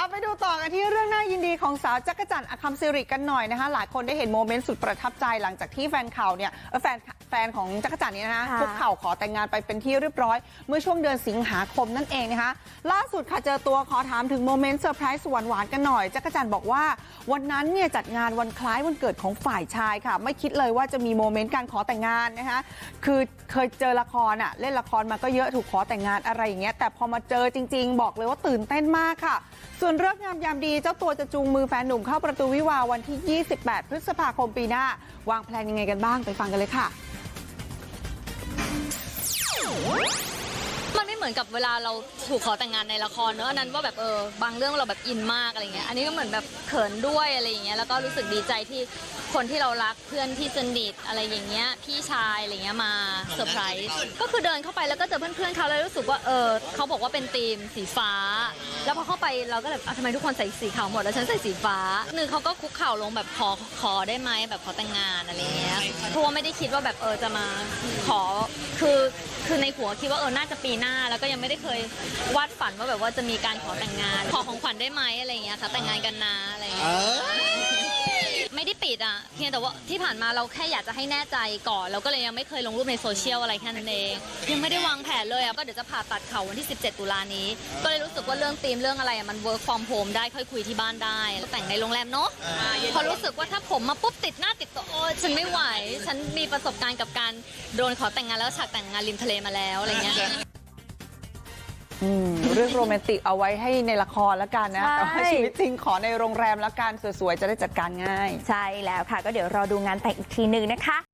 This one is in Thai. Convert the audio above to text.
เอาไปดูต่อกันที่เรื่องน่ายินดีของสาวจักรจันทร์อคัมซิริกันหน่อยนะคะ หลายคนได้เห็นโมเมนต์สุดประทับใจหลังจากที่แฟนข่าวเนี่ยแฟนแฟนของจักรจันทร์เนี่ยนะคะคุกเข่าขอแต่งงานไปเป็นที่เรียบร้อย เมื่อช่วงเดือนสิงหาคมนั่นเองนะคะ ล่าสุดค่ะเจอตัวขอถามถึงโมเมนต์เซอร์ไพรส์หวานๆกันหน่อย จักรจันทร์บอกว่าวันนั้นเนี่ยจัดงานวันคล้ายวันเกิดของฝ่ายชายค่ะ ไม่คิดเลยว่าจะมีโมเมนต์การขอแต่งงานนะคะคือเคยเจอละครอะเล่นละครมาก็เยอะถูกขอแต่งงานอะไรอย่างเงี้ยแต่พอมาเจอจริง ๆ บอกเลยว่าตื่นเต้นมากค่ะส่วนเรื่องงามยามดีเจ้าตัวจะจูงมือแฟนหนุ่มเข้าประตูวิวาวันที่ 28 พฤษภาคมปีหน้า วางแผนยังไงกันบ้างไปฟังกันเลยค่ะ อนกับเวลาเราถูกขอแต่งงานในละครเนอะอันนั้นว่าแบบเออบางเรื่องเราแบบอินมากอะไรเงี้ยอันนี้ก็เหมือนแบบเขินด้วยอะไรอย่างเงี้ยแล้วก็รู้สึกดีใจที่คนที่เรารักเพื่อนที่สนิทอะไรอย่างเงี้ยพี่ชายอะไรเงี้ยมาเซอร์ไพรส์ก็คือเดินเข้าไปแล้วก็เจอเพื่อนๆเขาแล้วรู้สึกว่าเออเขาบอกว่าเป็นธีมสีฟ้า แล้วพอเข้าไปเราก็แบบอะทำไมทุกคนใส่สีขาวหมดแล้วฉันใส่สีฟ้าหนึ่งเขาก็คุกเข่าลงแบบขอขอได้ไหมแบบขอแต่งงานอะไรเงี้ย เพราะว่าไม่ได้คิดว่าแบบเออจะมาขอคือคือในหัวคิดว่าเออน่าจะปีหน้า แล้วก็ยังไม่ได้เคยวาดฝันว่าแบบว่าจะมีการขอแต่งงาน ขอของขวัญได้ไหมอะไรเงี้ยค่ะแต่งงานกันนะอะไรเงี้ยไม่ได้ปิด อะเพียงแต่ว่าที่ผ่านมาเราแค่อยากจะให้แน่ใจก่อน เราก็เลยยังไม่เคยลงรูปในโซเชียลอะไรแค่นั้นเองยังไม่ได้วางแผนเลยอะก็เดี๋ยวจะผ่าตัดเข่าวันที่ 17 ตุลานี้ ก็เลยรู้สึกว่าเรื่องธีมเรื่องอะไรอะมัน work from home ได้ค่อยคุยที่บ้านได้แต่งในโรงแรมเนาะพอรู้สึกว่าถ้าผมมาปุ๊บติดหน้าติดตัวโอ้ฉันไม่ไหว ฉันมีประสบการณ์กับการโดนขอแต่งงานแล้วฉากแต่งงานริมทะเลมาแล้วอะไรเงี้ยอืม เรื่องโรแมนติกเอาไว้ให้ในละครแล้วกันนะใช่แต่ว่าชีวิตจริงขอในโรงแรมแล้วกันสวยๆจะได้จัดการง่ายใช่แล้วค่ะก็เดี๋ยวรอดูงานแต่งอีกทีหนึ่งนะคะ